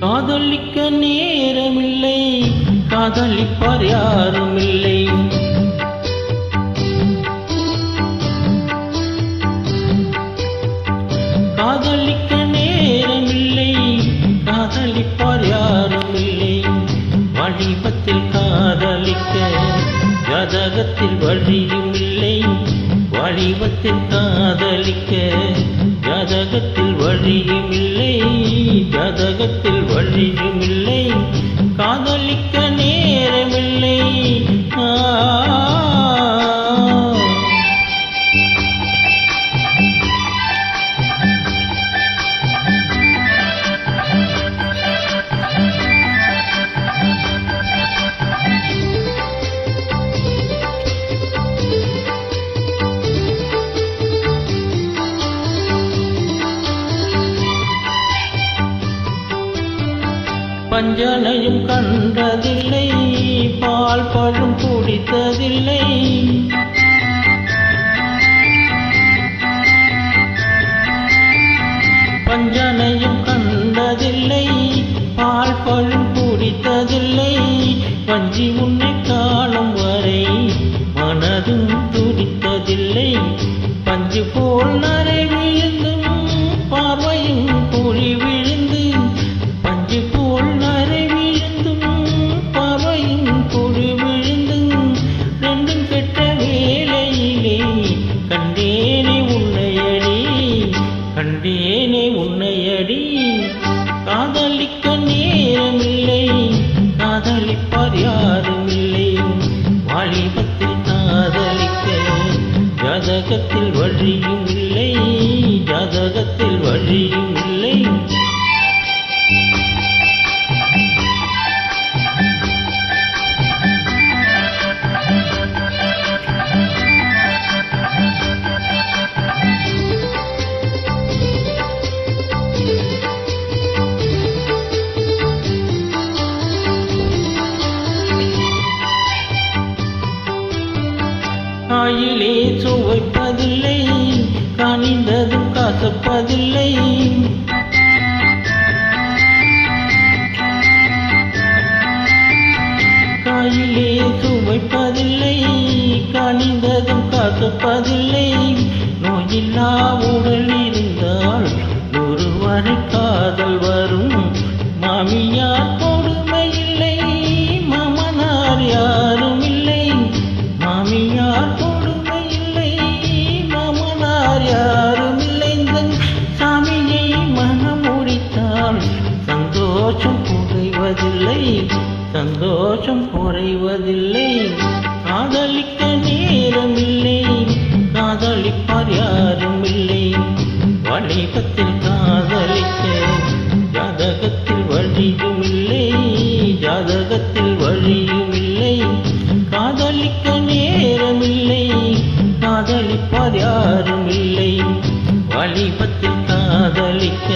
காதலிக்க நேரமில்லை காதலிப்பார் யாரும் இல்லை காதலிக்க நேரமில்லை காதலிப்பார் யாரும் இல்லை வடிவத்தில் காதலிக்க ஜதகத்தில் வழியும் இல்லை வடிவத்தில் காதலிக்க ஜதகத்தில் வழியும் இல்லை ஜதகத்தில் வழியும் இல்லை. காதலிக்க பஞ்சனையும் கண்டதில்லை பால் பழம் குடித்ததில்லை. பஞ்சனையும் கண்டதில்லை பால் பழம் குடித்ததில்லை. வஞ்சி உன்னை காணும் வரை மனதும் துடித்ததில்லை. பஞ்சு போல் நரவியில் கஷ்டத்தில் வழியும் இல்லை ஜாதகத்தில் வழியும் இல்லை. காயிலே சுவைப்பதில்லை கனிந்ததும் கசப்பதில்லை நோயில்லா உடல் இருந்தால் ஒருவரை காதல் வரும். மாமியார் கொடுமை இல்லை மாமனார் யாரும் இல்லை. மாமியார் கொடுமை இல்லை மாமனார் யாரும் இல்லை. சாமியை மனம் முடித்தால் சந்தோஷம் புகைவதில்லை சந்தோஷம் குறைவதில்லை. காதலிக்க நேரமில்லை. காதலிப்பார் யாரும் இல்லை வணிகத்தில் காதலிக்க ஜாதகத்தில் வழியும் இல்லை ஜாதகத்தில் வழியும் இல்லை காதலிக்க நேரமில்லை. காதலிப்பார் யாரும் இல்லை வழிபத்தில் காதலிக்க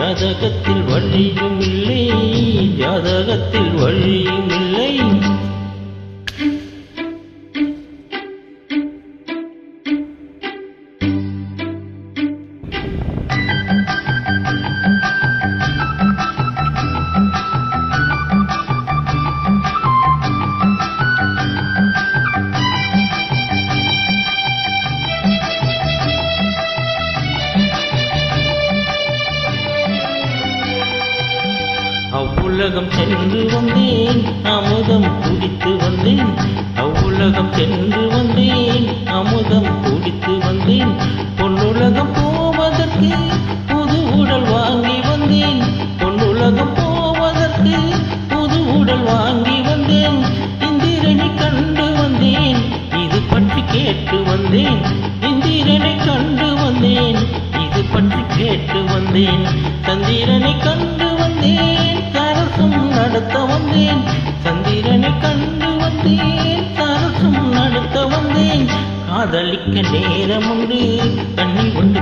ஜாதகத்தில் வழியும் இல்லை ஜாதகத்தில் வழியும் இல்லை. அவ்வுலகம் சென்று வந்தேன் அமுதம் குடித்து வந்தேன். அவ்வுலகம் சென்று வந்தேன் அமுதம் காதலிக்க நேரம் உண்டு கண்ணி உண்டு